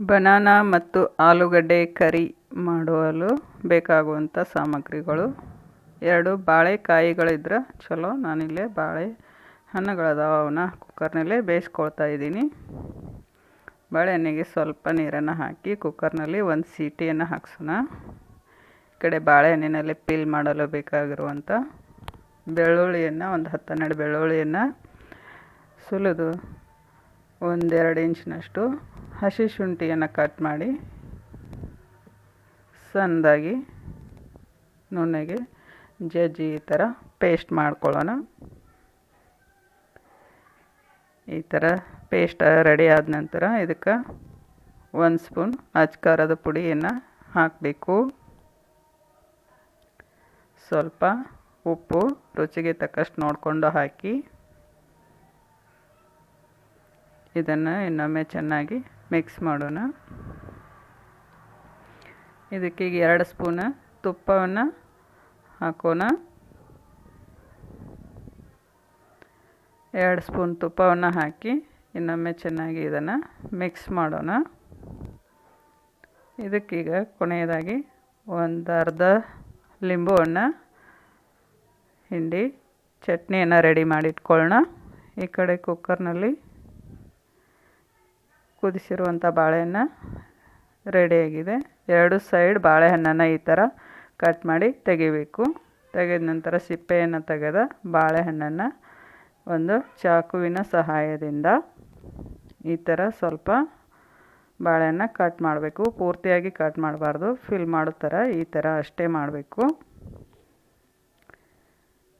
Banana ಮತ್ತು ಆಲೂಗಡ್ಡೆ ಕರಿ ಮಾಡಲು ಬೇಕಾಗುವಂಥ ಸಾಮಗ್ರಿಗಳು. ಎರಡು ಬಾಳೆಕಾಯಿಗಳಿದ್ರೆ ಚಲೋ. ನಾನಿಲ್ಲಿ ಬಾಳೆ ಹಣ್ಣುಗಳದಾವ ಅವನ್ನ ಕುಕ್ಕರ್ನಲ್ಲೇ ಬೇಯಿಸ್ಕೊಳ್ತಾ ಇದ್ದೀನಿ. ಬಾಳೆಹಣ್ಣಿಗೆ ಸ್ವಲ್ಪ ನೀರನ್ನು ಹಾಕಿ ಕುಕ್ಕರ್ನಲ್ಲಿ ಒಂದು ಸೀಟಿಯನ್ನು ಹಾಕ್ಸೋಣ. ಈ ಕಡೆ ಬಾಳೆಹಣ್ಣಿನಲ್ಲಿ ಪೀಲ್ ಮಾಡಲು ಬೇಕಾಗಿರುವಂಥ ಬೆಳ್ಳುಳ್ಳಿಯನ್ನು, ಒಂದು ಹತ್ತು ಹನ್ನೆರಡು ಬೆಳ್ಳುಳ್ಳಿಯನ್ನು ಸುಲಿದು ಒಂದೆರಡು ಇಂಚಿನಷ್ಟು ಹಸಿ ಶುಂಠಿಯನ್ನು ಕಟ್ ಮಾಡಿ ಸಣ್ಣದಾಗಿ ನುಣ್ಣಗೆ ಜಜ್ಜಿ ಈ ಥರ ಪೇಸ್ಟ್ ಮಾಡ್ಕೊಳ್ಳೋಣ. ಈ ಥರ ಪೇಸ್ಟ್ ರೆಡಿ ಆದ ನಂತರ ಇದಕ್ಕೆ ಒಂದು ಸ್ಪೂನ್ ಅಚ್ಕಾರದ ಪುಡಿಯನ್ನು ಹಾಕಬೇಕು. ಸ್ವಲ್ಪ ಉಪ್ಪು ರುಚಿಗೆ ತಕ್ಕಷ್ಟು ನೋಡಿಕೊಂಡು ಹಾಕಿ ಇದನ್ನು ಇನ್ನೊಮ್ಮೆ ಚೆನ್ನಾಗಿ ಮಿಕ್ಸ್ ಮಾಡೋಣ. ಇದಕ್ಕೆ ಈಗ ಎರಡು ಸ್ಪೂನ ತುಪ್ಪವನ್ನು ಹಾಕೋಣ. ಎರಡು ಸ್ಪೂನ್ ತುಪ್ಪವನ್ನು ಹಾಕಿ ಇನ್ನೊಮ್ಮೆ ಚೆನ್ನಾಗಿ ಇದನ್ನು ಮಿಕ್ಸ್ ಮಾಡೋಣ. ಇದಕ್ಕೀಗ ಕೊನೆಯದಾಗಿ ಒಂದು ಅರ್ಧ ಲಿಂಬು ಹಣ್ಣು ಹಿಂಡಿ, ಚಟ್ನಿಯನ್ನು ರೆಡಿ ಮಾಡಿಟ್ಕೊಳ್ಳೋಣ. ಈ ಕಡೆ ಕುಕ್ಕರ್ನಲ್ಲಿ ಕುದಿಸಿರುವಂಥ ಬಾಳೆಹಣ್ಣು ರೆಡಿಯಾಗಿದೆ ಎರಡು ಸೈಡ್ ಬಾಳೆಹಣ್ಣನ್ನು ಈ ಥರ ಕಟ್ ಮಾಡಿ ತೆಗಿಬೇಕು. ತೆಗೆದ ನಂತರ ಸಿಪ್ಪೆಯನ್ನು ತೆಗೆದ ಬಾಳೆಹಣ್ಣನ್ನು ಒಂದು ಚಾಕುವಿನ ಸಹಾಯದಿಂದ ಈ ಥರ ಸ್ವಲ್ಪ ಬಾಳೆಹಣ್ಣು ಕಟ್ ಮಾಡಬೇಕು. ಪೂರ್ತಿಯಾಗಿ ಕಟ್ ಮಾಡಬಾರ್ದು. ಫಿಲ್ ಮಾಡೋ ಥರ ಈ ಥರ ಅಷ್ಟೇ ಮಾಡಬೇಕು.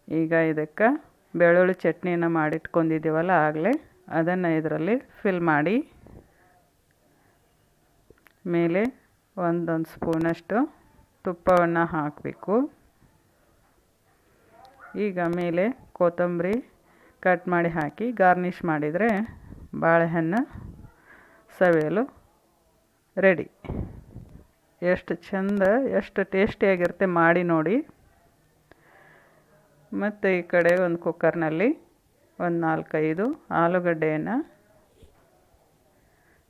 ಈಗ ಇದಕ್ಕೆ ಬೆಳ್ಳುಳ್ಳಿ ಚಟ್ನಿಯನ್ನು ಮಾಡಿಟ್ಕೊಂಡಿದ್ದೀವಲ್ಲ ಆಗಲೇ, ಅದನ್ನು ಇದರಲ್ಲಿ ಫಿಲ್ ಮಾಡಿ ಮೇಲೆ ಒಂದೊಂದು ಸ್ಪೂನಷ್ಟು ತುಪ್ಪವನ್ನು ಹಾಕಬೇಕು. ಈಗ ಮೇಲೆ ಕೊತ್ತಂಬರಿ ಕಟ್ ಮಾಡಿ ಹಾಕಿ ಗಾರ್ನಿಷ್ ಮಾಡಿದರೆ ಬಾಳೆಹಣ್ಣು ಸವಿಯಲು ರೆಡಿ. ಎಷ್ಟು ಚೆಂದ, ಎಷ್ಟು ಟೇಸ್ಟಿಯಾಗಿರುತ್ತೆ ಮಾಡಿ ನೋಡಿ. ಮತ್ತು ಈ ಕಡೆ ಒಂದು ಕುಕ್ಕರ್ನಲ್ಲಿ ಒಂದು ನಾಲ್ಕೈದು ಆಲೂಗಡ್ಡೆಯನ್ನು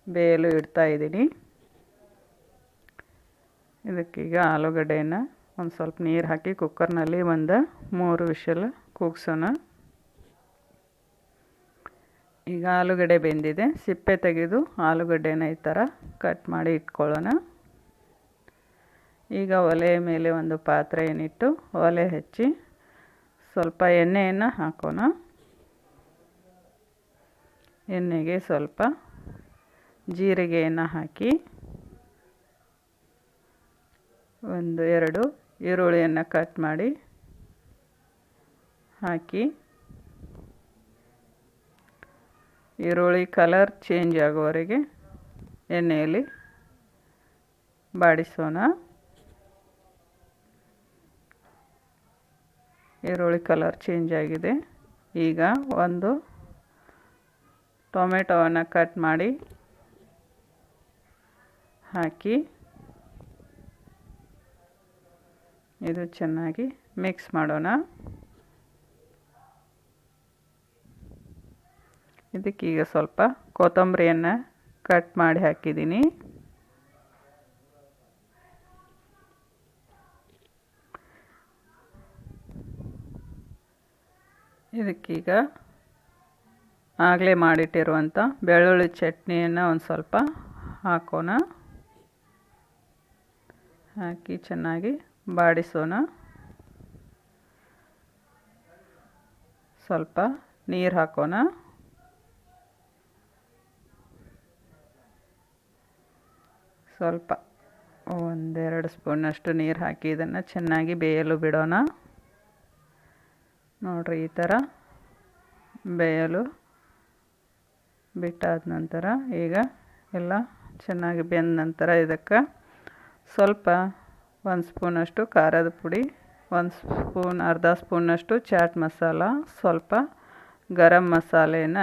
ಬೇಯಲು ಇಡ್ತಾ ಇದ್ದೀನಿ. ಇದಕ್ಕೀಗ ಆಲೂಗಡ್ಡೆಯನ್ನು ಒಂದು ಸ್ವಲ್ಪ ನೀರು ಹಾಕಿ ಕುಕ್ಕರ್ನಲ್ಲಿ ಒಂದು ಮೂರು ವಿಷಲ್ ಕೂಗ್ಸೋಣ. ಈಗ ಆಲೂಗಡ್ಡೆ ಬೆಂದಿದೆ. ಸಿಪ್ಪೆ ತೆಗೆದು ಆಲೂಗಡ್ಡೆನ ಈ ಥರ ಕಟ್ ಮಾಡಿ ಇಟ್ಕೊಳ್ಳೋಣ. ಈಗ ಒಲೆಯ ಮೇಲೆ ಒಂದು ಪಾತ್ರೆಯನ್ನಿಟ್ಟು ಒಲೆ ಹಚ್ಚಿ ಸ್ವಲ್ಪ ಎಣ್ಣೆಯನ್ನು ಹಾಕೋಣ. ಎಣ್ಣೆಗೆ ಸ್ವಲ್ಪ ಜೀರಿಗೆಯನ್ನು ಹಾಕಿ ಒಂದು ಎರಡು ಈರುಳ್ಳಿಯನ್ನು ಕಟ್ ಮಾಡಿ ಹಾಕಿ. ಈರುಳ್ಳಿ ಕಲರ್ ಚೇಂಜ್ ಆಗೋವರೆಗೆ ಎಣ್ಣೆಯಲ್ಲಿ ಬಾಡಿಸೋಣ. ಈರುಳ್ಳಿ ಕಲರ್ ಚೇಂಜ್ ಆಗಿದೆ. ಈಗ ಒಂದು ಟೊಮೆಟೊವನ್ನು ಕಟ್ ಮಾಡಿ ಹಾಕಿ. ಇದು ಚೆನ್ನಾಗಿ ಮಿಕ್ಸ್ ಮಾಡೋಣ. ಇದಕ್ಕೀಗ ಸ್ವಲ್ಪ ಕೊತ್ತಂಬರಿಯನ್ನು ಕಟ್ ಮಾಡಿ ಹಾಕಿದ್ದೀನಿ. ಇದಕ್ಕೀಗ ಆಗಲೇ ಮಾಡಿಟ್ಟಿರುವಂಥ ಬೆಳ್ಳುಳ್ಳಿ ಚಟ್ನಿಯನ್ನು ಒಂದು ಸ್ವಲ್ಪ ಹಾಕೋಣ. ಹಾಕಿ ಚೆನ್ನಾಗಿ ಬಾಡಿಸೋಣ. ಸ್ವಲ್ಪ ನೀರು ಹಾಕೋಣ. ಸ್ವಲ್ಪ ಒಂದೆರಡು ಸ್ಪೂನಷ್ಟು ನೀರು ಹಾಕಿ ಇದನ್ನು ಚೆನ್ನಾಗಿ ಬೇಯಲು ಬಿಡೋಣ. ನೋಡಿರಿ ಈ ಥರ ಬೇಯಲು ಬಿಟ್ಟಾದ ನಂತರ ಈಗ ಎಲ್ಲ ಚೆನ್ನಾಗಿ ಬೆಂದ ನಂತರ ಇದಕ್ಕೆ ಸ್ವಲ್ಪ ಒಂದು ಸ್ಪೂನಷ್ಟು ಖಾರದ ಪುಡಿ, ಒಂದು ಸ್ಪೂನ್, ಅರ್ಧ ಸ್ಪೂನಷ್ಟು ಚಾಟ್ ಮಸಾಲ, ಸ್ವಲ್ಪ ಗರಂ ಮಸಾಲೆನ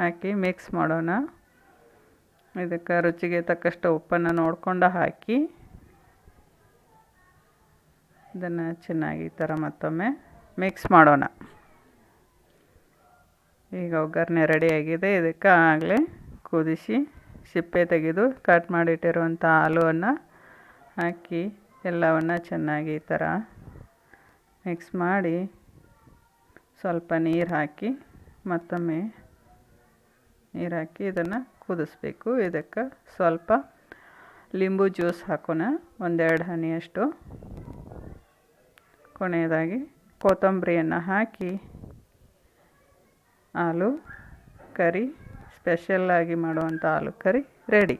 ಹಾಕಿ ಮಿಕ್ಸ್ ಮಾಡೋಣ. ಇದಕ್ಕೆ ರುಚಿಗೆ ತಕ್ಕಷ್ಟು ಉಪ್ಪನ್ನು ನೋಡಿಕೊಂಡು ಹಾಕಿ, ಇದನ್ನು ಚೆನ್ನಾಗಿ ಈ ಥರ ಮತ್ತೊಮ್ಮೆ ಮಿಕ್ಸ್ ಮಾಡೋಣ. ಈಗ ಒಗ್ಗರಣೆ ರೆಡಿಯಾಗಿದೆ ಇದಕ್ಕೆ ಆಗಲೇ ಕುದಿಸಿ, ಸಿಪ್ಪೆ ತೆಗೆದು ಕಟ್ ಮಾಡಿಟ್ಟಿರುವಂಥ ಆಲೂವನ್ನು ಹಾಕಿ ಎಲ್ಲವನ್ನು ಚೆನ್ನಾಗಿ ಈ ಥರ ಮಿಕ್ಸ್ ಮಾಡಿ ಸ್ವಲ್ಪ ನೀರು ಹಾಕಿ ಮತ್ತೊಮ್ಮೆ ನೀರು ಹಾಕಿ ಇದನ್ನು ಕುದಿಸ್ಬೇಕು. ಇದಕ್ಕೆ ಸ್ವಲ್ಪ ಲಿಂಬು ಜ್ಯೂಸ್ ಹಾಕೋಣ. ಒಂದೆರಡು ಹನಿಯಷ್ಟು. ಕೊನೆಯದಾಗಿ ಕೊತ್ತಂಬರಿಯನ್ನು ಹಾಕಿ ಆಲೂ ಕರಿ. ಸ್ಪೆಷಲ್ಲಾಗಿ ಮಾಡುವಂಥ aloo curry. Ready.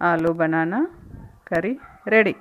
Aloo banana, curry. Ready